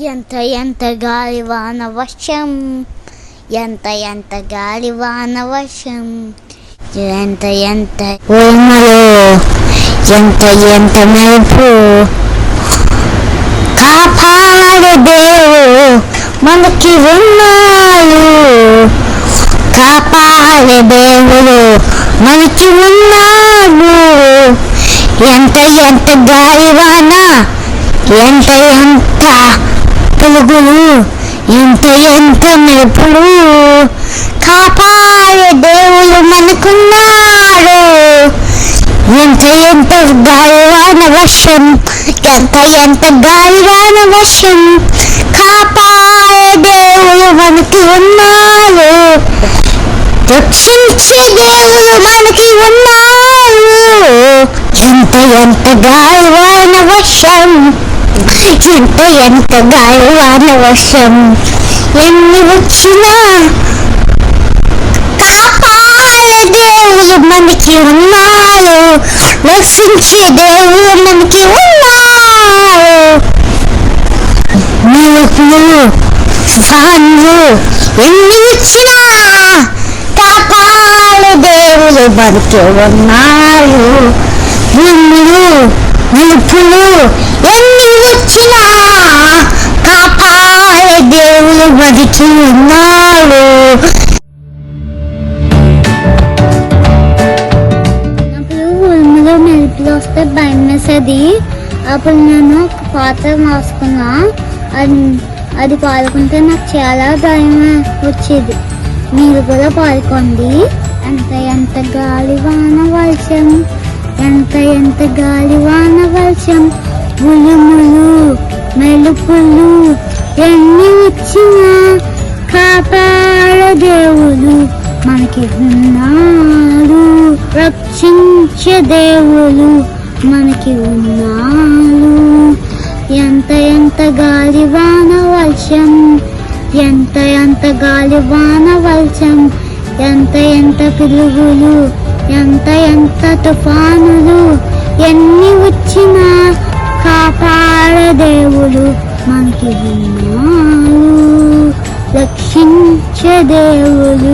ఎంత ఎంత గాలి వాన వర్షం ఎంత ఎంత గాలి వాన వర్షం ఎంత ఎంత ఉరుములు ఎంత ఎంత మెరుపు. కాపాడు దేవు మనకి ఉన్నాడు. కాపాడే దేవుడు మనకి ఉన్నాడు. ఎంత ఎంత గాలివాన ఎంత ఎంత పలుగులు ఎంత ఎంత మెరుపులు కాపాడే దేవుడు మనకున్నాడు. ఎంత ఎంత గాలివాన వర్షం ఎంత ఎంత గాలివాన వర్షం. కాపాడే దేవుడు మనకి ఉన్నాడు రక్షించే దేవుడు మనకి ఉన్నాడు ఎంత ఎంత గాలివాన వర్షం. ఎంత ఎంత గాలివాన వర్షం ఎన్ని వచ్చినా కాపాడే దేవుడు మనకి ఉన్నాడు. రక్షించే దేవుడు మనకి ఉన్నాడు. మెరుపులు తుఫాన్లు ఎన్ని వచ్చినా కాపాడే దేవుడు మనకి ఉన్నాడు. భూములు నిలుపులు దేవుడు అప్పుడు ఉరుములో మెరుపులు వస్తే భయం వేసేది. అప్పుడు నేను ఒక పాత్ర మోసుకున్నా. అది అది పాల్గొంటే నాకు చాలా భయం వచ్చేది. మీరు కూడా పాడుకోండి ఎంత ఎంత గాలి వాన వర్షం ఎంత ఎంత గాలి వాన వర్షం ఉరుములు మెలుపులు మనకి ఉన్నాడు రక్షించే దేవుడు మనకి ఉన్నాడు ఎంత ఎంత గాలి వాన వర్షం ఎంత ఎంత గాలి వాన వర్షం ఎంత ఎంత పిలుగులు ఎంత ఎంత తుఫానులు ఎన్ని వచ్చినా కాపాడ దేవుడు మనకి ఉన్నాడు రక్షించే దేవుడు